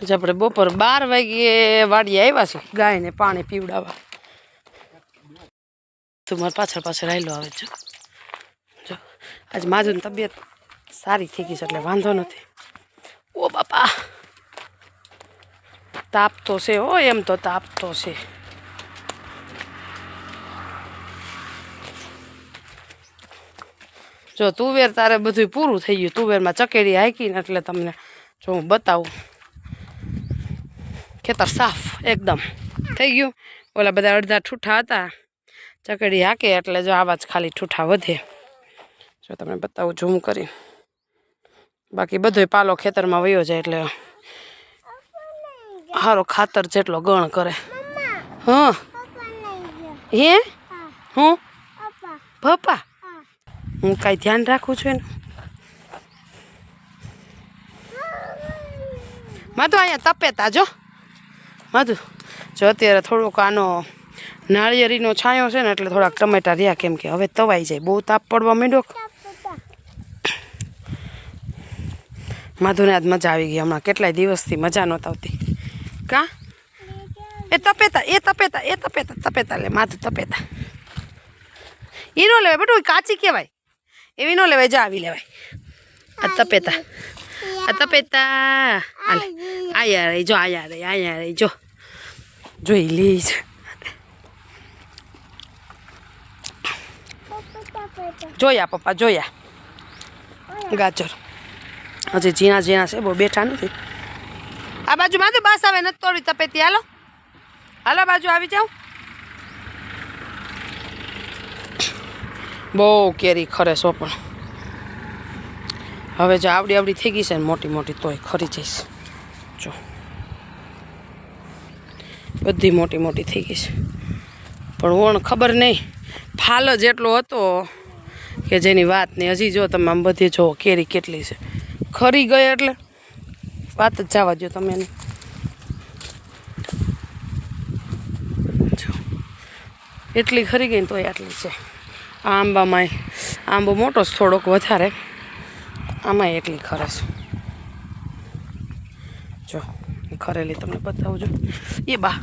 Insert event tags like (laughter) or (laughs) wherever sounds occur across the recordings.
આજે આપણે બપોર બાર વાગ્યે વાડીએ આવ્યા છે ગાયને પાણી પીવડાવવા. તું મારે પાછળ પાછળ આવેલો આવે છે. જો, આજે માજુની તબિયત સારી થઈ ગઈ છે, એટલે વાંધો નથી. ઓ બાપા! તાપ તો છે હો, એમ તો તાપ તો છે. જો તુવેર તારે બધું પૂરું થઈ ગયું, તુવેરમાં ચકેડી હાકીને એટલે તમને જો હું બતાવું. ખેતર સાફ, એકદમ. થઈ ગયું. ઓલા બધા અડધા ઠૂઠા હતા. ચકડી હાકે એટલે જો આવા જ ખાલી ઠૂઠા વધે. જો તમને બતાવું ઝૂમ કરી. બાકી બધોય પાલો ખેતરમાં વયો જાય એટલે સારો ખાતર જેટલો ગણ કરે. હા. હે? પપ્પા? હું કાંઈ ધ્યાન રાખું છું એનું? માં તો અહીંયા તપેતા જો. માધુ જો અત્યારે થોડોક આનો નાળિયેરીનો છાંયો છે ને એટલે થોડાક ટમેટા રહ્યા કેમ કે હવે તવાઈ જાય. બહુ તાપ પડવા માંડ્યો. માધુને આજ મજા આવી ગઈ. હમણાં કેટલાય દિવસથી મજા નહોતી આવતી. કા? એ તપેતા એ તપેતા એ તપેતા તપેતા લે, માધુ તપેતા. એ નો લેવાય બેટું કાચી કહેવાય. એવી નો લેવાય, જા આવી લેવાય. આ તપેતા. તપેતા આયા રે જો આયા રે આયા રે જો જોઈ લઈશ જોયા પપ્પા જોયા ગાજર હજી ઝીણા ઝીણા છે બહુ બેઠા નથી આ બાજુ માં બસ આવે નથી તોડી તપેતી હાલો હાલો બાજુ આવી જાઉં બહુ કેરી ખરે છો પણ હવે જો આવડી આવડી થઈ ગઈ છે ને મોટી મોટી તોય ખરી જઈશ. જો. બધી મોટી મોટી થઈ ગઈ છે. પણ ઓણ ખબર નહીં. ફાલ જ એટલો હતો કે જેની વાત નહીં હજી જો તમે આમ બધી જો કેરી કેટલી છે. ખરી ગઈ એટલે? વાત જ જવા દો તમે એને. એટલી ખરી ગઈ ને તોય આટલી છે. આ આંબામાંય આંબો મોટો થોડોક વધારે. આમાં એટલી ખરે છે. જો, એ ખરેલી તમને બતાવું છું એ બા.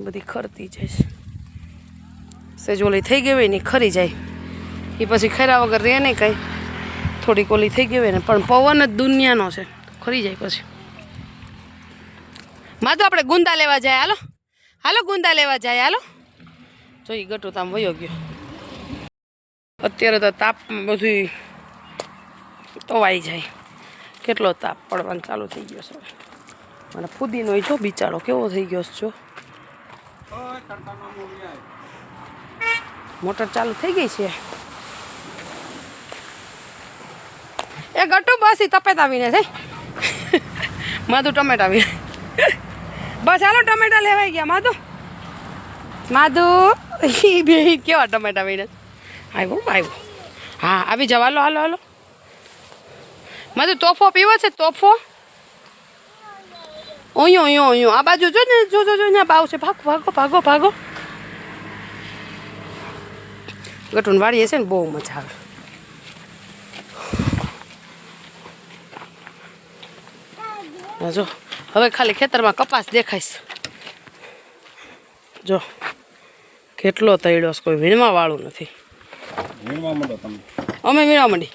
બધી ખરતી જાય છે. ઓલી થઈ ગઈ હોય ને ખરી જાય. એ પછી ખરા વગર રહે નહીં કાંઈ. થોડીક ઓલી થઈ ગઈ હોય ને, પણ પવન જ દુનિયાનો છે. ખરી જાય પછી. માં તો આપણે ગુંદા લેવા જાય, હાલો. હાલો, ગુંદા લેવા જાય, હાલો. જો એ ગટુ તામ વયો ગયો. અત્યારે તો તાપ બધું તવાઈ જાય. કેટલો તાપ પડવાનું ચાલુ થઈ ગયો છે. મને ફુદીનો છો બિચારો કેવો થઈ ગયો છે મોટર ચાલુ થઈ ગઈ છે. એ ગટુ બસ તપેતા આવીને છે. માધુ ટમેટા આવી બસ હાલો ટમેટા લેવાઈ ગયા. માધુ? માધુ કેવા ટમેટા આવીને આવ્યો આવ્યો. હા, આવી જાવ હાલો હાલો હાલો. મારે તોફો પીવો છે, તોફો? ઓયો ઓયો ઓયો. આ બાજુ જો ને, જો જો ત્યાં બાવ છે. ભાગો ભાગો ભાગો ભાગો. ગટુન વાળીએ છે ને, બહુ મજા આવે. જો, હવે ખાલી ખેતરમાં કપાસ દેખાઈશ. જો, કેટલો તૈડો કોઈ વીણવા વાળું નથી. અમે વીણવા માંડી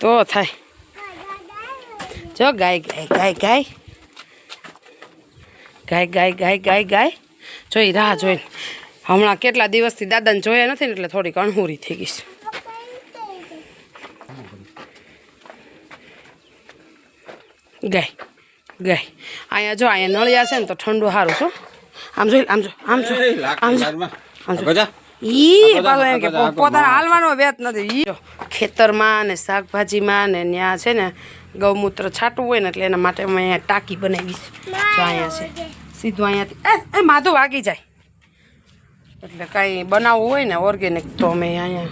તો થાય. જો ગાય ગાય ગાય ગાય. ગાય ગાય ગાય ગાય ગાય. જોઈ રાહ જોઈને. હમણાં કેટલા દિવસથી દાદાને જોયા નથી ને એટલે થોડીક અણહુરી થઈ ગઈ છે. ગાય ગાય. અહીંયા જો અહીંયા નળિયા છે ને તો ઠંડુ સારું છું આમ જોઈ આમ જો આમ જો આમ જો આમ જો. ઈ પાછો એમ કે પોતાના હાલવાનો વેત નથી. ખેતરમાં ને શાકભાજીમાં ને ત્યાં છે ને ગૌમૂત્ર છાંટવું હોય ને એટલે એના માટે અમે અહીંયા ટાંકી બનાવી છે. જો અહીંયા છે. સીધું અહીંયાથી. એ એ માધું વાગી જાય. એટલે કાંઈ બનાવવું હોય ને ઓર્ગેનિક તો અમે અહીંયા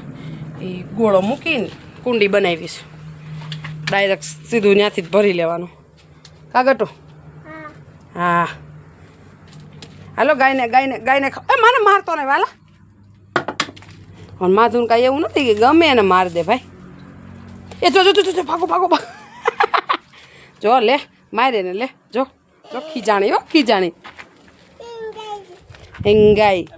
એ ગોળો મૂકીને કુંડી બનાવી છે. ડાયરેક્ટ સીધું ત્યાંથી જ ભરી લેવાનું. કાગટો હા. હાલો ગાયને ગાયને ગાયને એ મને મારતો ને વાલા. પણ માધુન કાંઈ એવું નથી કે ગમે એને માર દે ભાઈ. એ જો જો જો ભાગો ભાગો ભાગો. (laughs) જો, લે, મારે ને લે, જો જો, ખીજાણી, હો, ખીજાણી. હેંગાઈ.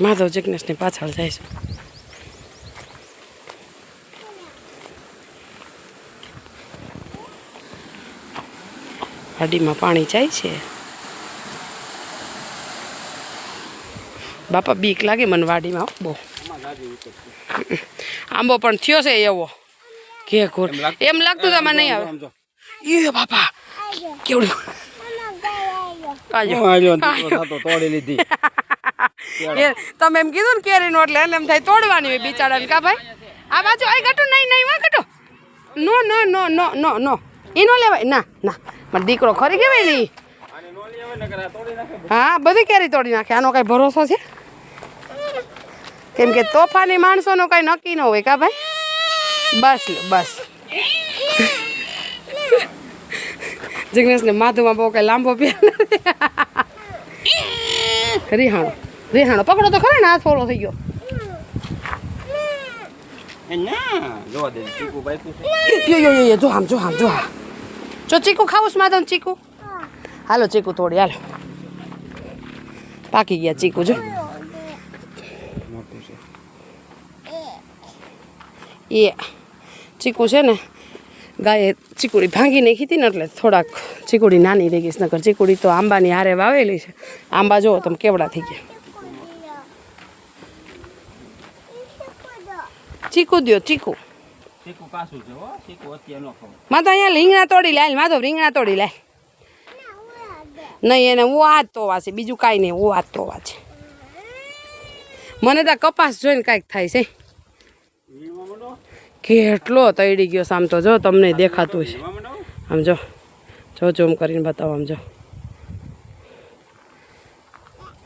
માધવ જિગ્નેશની પાછળ જાય છે. વાડીમાં પાણી જાય છે. બાપા બીક લાગે મને વાડીમાં બહુ. આંબો પણ થયો છે એવો. કે ઘોર. એમ લાગતું તમે નહીં આવે. એ બાપા કેવડું ને (laughs) તમે એમ કીધું ને કેરીનો એટલે એને એમ થાય તોડવાની હોય બિચારા કા ભાઈ? આ બાજુ આ ઘટો નહીં નહીં વા ઘટો. નો નો નો નો નો નો. એ નો લેવાય. ના ના. મારો દીકરો ખરી નો ને તોડી નાખે હા બધી કેરી તોડી નાખે. આનો કઈ ભરોસો છે? કેમ કે તોફાની માણસોનો કઈ નક્કી ન હોય કા ભાઈ? બસ બસ. જિગ્નેશને માધુમાં બહુ કઈ લાંબો પહેર રિહાણો રિહાણો પકડો તો ખરા ને હાથ ફોલો થઈ ગયો. જો આમ જો આમ જો આમ. જો ચીકુ ખાવું માધવ ચીકુ? હાલો ચીકુ તોડી હાલો. પાકી ગયા ચીકુ જો મોટું છે એ ચીકુ છે ને ગાયે ચીકુડી ભાંગી નાખી હતી ને એટલે થોડાક ચીકુડી નાની રહી ગઈ. નકર ચીકુડી તો આંબાની હારે વાવેલી છે. આંબા જુઓ તમે કેવડા થઈ ગયા. ચીકુ દ્યો ચીકુ. ચીકુ કાસું છે હો ચીકુ અત્યારે નો ખાવમાં તો અહીંયા રીંગણા તોડી લાય માધવ રીંગણા તોડી લાય. નહીં એને જ તોવા છે બીજું કાંઈ નહીં જ તોવા છે. મને તો કપાસ જોઈને કાંઈક થાય છે. કેટલો તૈડી ગયો આમ તો જો, તમને દેખાતું છે. આમ જો જો જોમ કરીને બતાવો, આમ જો.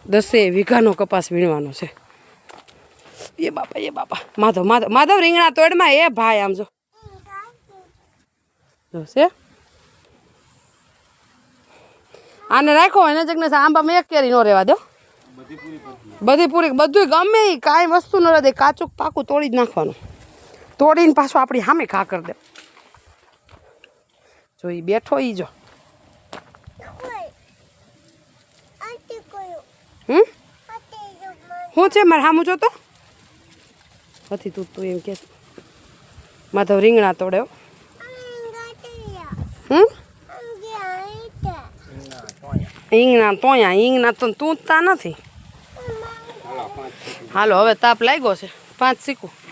દસે વીઘાનો કપાસ વીણવાનો છે. એ બાપા એ બાપા. માધવ માધવ માધવ રીંગણા તોડમાં, એ ભાઈ, આમ જો. જો છે. આને રાખો એને જગને આંબામાં એક કેરી નો રહેવા દો. બધી પૂરી બધું ગમે કાંઈ વસ્તુ ન રહે કાચું પાકું તોડી જ નાખવાનું. તોડીને પાછું આપણી સામે ખા કરી દે. જો એ બેઠો ઈ જો. હમ? શું છે મારે સામું જોતો? નથી તું તું એમ કે. માધવ રીંગણા તોડે હો. હમ? રીંગણા તોયા ઈંગણા તો તું નથી. હાલો, હવે તાપ લાગ્યો છે. પાંચ શીખું.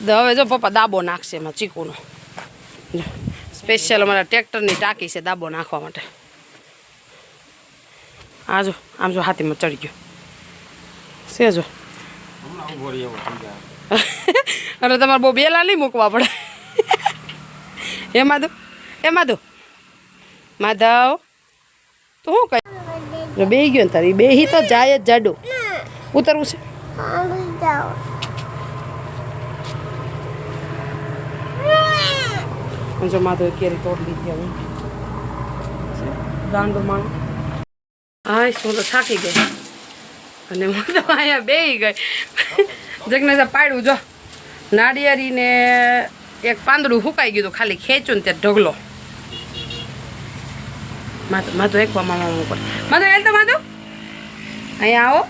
હવે જો પપ્પા દાબો નાખશે એમાં ચીકુનો. સ્પેશિયલ અમારા ટ્રેક્ટરની ટાંકી છે દાબો નાખવા માટે. આ જો, આમ જો હાથીમાં ચડી ગયો. છે જો. (laughs) અને તમારે બહુ બેલા નહીં મૂકવા પડે. એ માધુ એ માધુ માધવ તું શું કહે બેહી ગયો ને તારી બેહી તો જાય જ જાડું. ઉતરવું છે. અને જો માધવ કેરી તોડી લીધી હવે ગાંડો માણ હા હું તો થાકી ગઈ અને હું અહીંયા બેહી ગઈ જગને પાડ્યું જો નાળિયેરીને એક પાંદડું સુકાઈ ગયું ખાલી ખેંચ્યું ને ત્યાં ઢગલો માધવ માધવ એક મામા ઉપર માધવ એલ તો માધવ અહીંયા આવો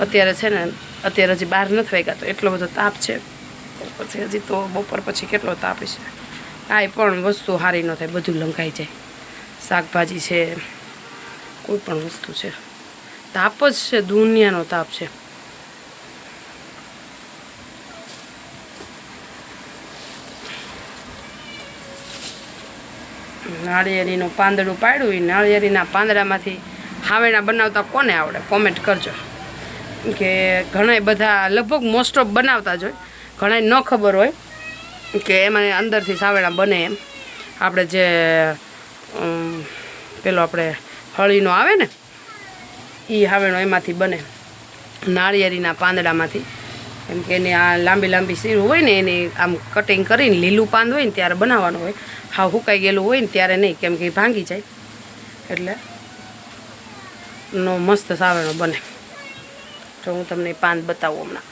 અત્યારે છે ને અત્યારે હજી બહાર નથી વાગ્યા તો એટલો બધો તાપ છે પછી હજી તો બપોર પછી કેટલો તાપ છે. કાંઈ પણ વસ્તુ સારી ન થાય, બધું લંકાઈ જાય. શાકભાજી છે, કોઈ પણ વસ્તુ છે. તાપ જ છે, દુનિયાનો તાપ છે. નાળિયેરીનું પાંદડું પાડ્યું એ નાળિયેરીના પાંદડામાંથી હાવેણા બનાવતા કોને આવડે? કોમેન્ટ કરજો. કે ઘણા બધા લગભગ મોસ્ટ ઓફ બનાવતા જ ઘણા ન ખબર હોય કે એમાં અંદરથી સાવેણા બને એમ. આપણે જે પેલો આપણે હળીનો આવે ને એ હાવેણો એમાંથી બને. નાળિયેરીના પાંદડામાંથી. કેમ કે એની આ લાંબી લાંબી સીરું હોય ને, એની આમ કટિંગ કરીને લીલું પાંદ હોય ને ત્યારે બનાવવાનું હોય. હાવ હુકાઈ ગયેલું હોય ને ત્યારે નહીં, કેમ કે એ ભાંગી જાય. એટલે નો મસ્ત સાવેણો બને. તો હું તમને પાંદ બતાવું હમણાં.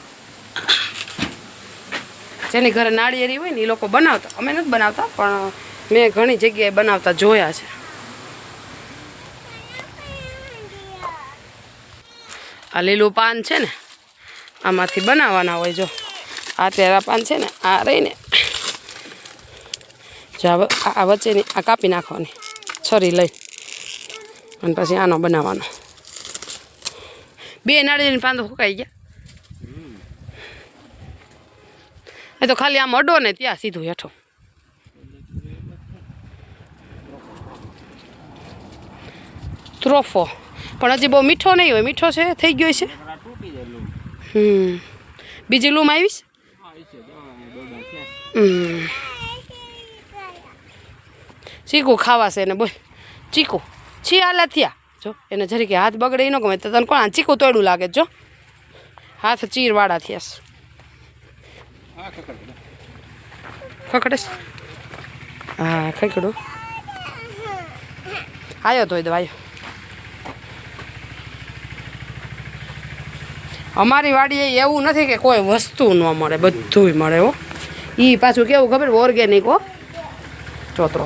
જેની ઘરે નાળિયેરી હોય ને એ લોકો બનાવતા. અમે નથી બનાવતા, પણ મેં ઘણી જગ્યાએ બનાવતા જોયા છે. આ લીલું પાન છે ને, આમાંથી બનાવવાના હોય જો. આ તેરા પાન છે ને, આ રહીને જો આ વચ્ચેની, આ કાપી નાખવાની, છરી લઈ. અને પછી આનો બનાવવાનો. બે નાળિયેરની પાન તો સુકાઈ ગયા. એ તો ખાલી આમ અડો ને ત્યાં સીધું હેઠો. ત્રોફો. પણ હજી બહુ મીઠો નહીં હોય, મીઠો છે, થઈ ગયો છે? હમ. બીજી લૂમ આવીશ? ચીકુ ખાવાશે એને, બોલ. ચીકુ. છી આલા થયા. જો, એને જરી કે હાથ બગડે ન ગમે તો તને કોણ ચીકુ તોડું લાગે જો. હાથ ચીરવાળા થયા હા ખકડ ખકડે હા ખકડો. આયો તો દો આયો. અમારી વાડીએ એવું નથી કે કોઈ વસ્તુ ન મળે બધુંય મળે હો. એ પાછું કેવું ખબર ઓર્ગેનિક હો. ચોતરો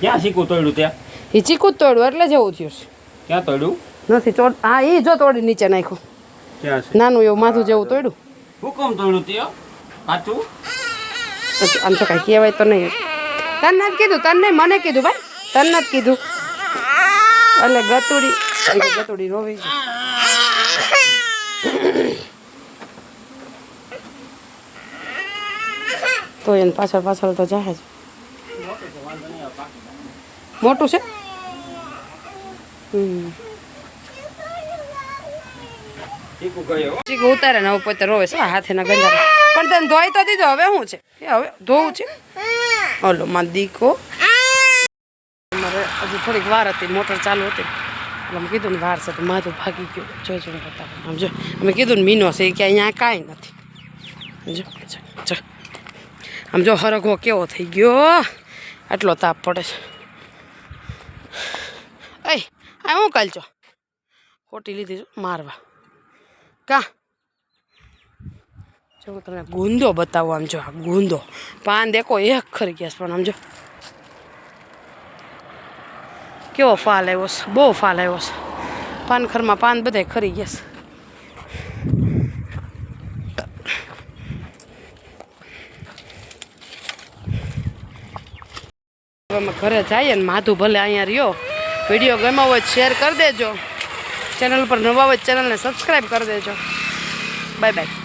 ક્યાં ચીકુ તોડ્યું ત્યાં? એ ચીકુ તોડ્યું એટલે જેવું થયું છે. ક્યાં તોડ્યું? નથી ચોડ હા એ જો તોડી નીચે નાખ્યું. નાનું એવું માથું જેવું તોડ્યું હુકમ તોડ્યું ત્યાં કાચું પછી આમ તો કાંઈ કહેવાય તો નહીં. તને નથી કીધું? તને નહીં મને કીધું ભાઈ. તને નથી કીધું. એટલે ગતુડી ગતુડી રોવી છે તો એને પાછળ પાછળ તો જાય જ. મોટું છે? હમ. ઉતારે ને પોતે રોવે છે હાથે ના પણ તને ધોઈ તો દીધો, હવે શું છે? કે હવે ધોવું છે? ઓલો માં દીકો. મારે હજી થોડીક વાર હતી, મોટર ચાલુ હતી. એટલે અમે કીધું ને વાર છે, તો માથું ભાગી ગયું. જોજો ને જો અમે કીધું ને મીનો છે કે અહીંયા કાંઈ નથી. જો જો આમ જો હરગો કેવો થઈ ગયો. આટલો તાપ પડે છે. એ આ હું કાલ છો ખોટી લીધી મારવા. કા? જો હું તમને ગુંદો બતાવું, આમ જો આ ગુંદો. પાન દેખો, એક ખરી ગયા પણ આમ જો. કેવો ફાલ આવ્યો છે, બહુ ફાલ આવ્યો છે. પાનખરમાં પાન બધાય ખરી ગયા છે અમે ઘરે જઈએ ને માધુ ભલે અહીંયા રહ્યો. વીડિયો ગમ્યો હોય શેર કરી દેજો. ચેનલ પર નવા હોય ચેનલને સબસ્ક્રાઈબ કરી દેજો. Bye bye.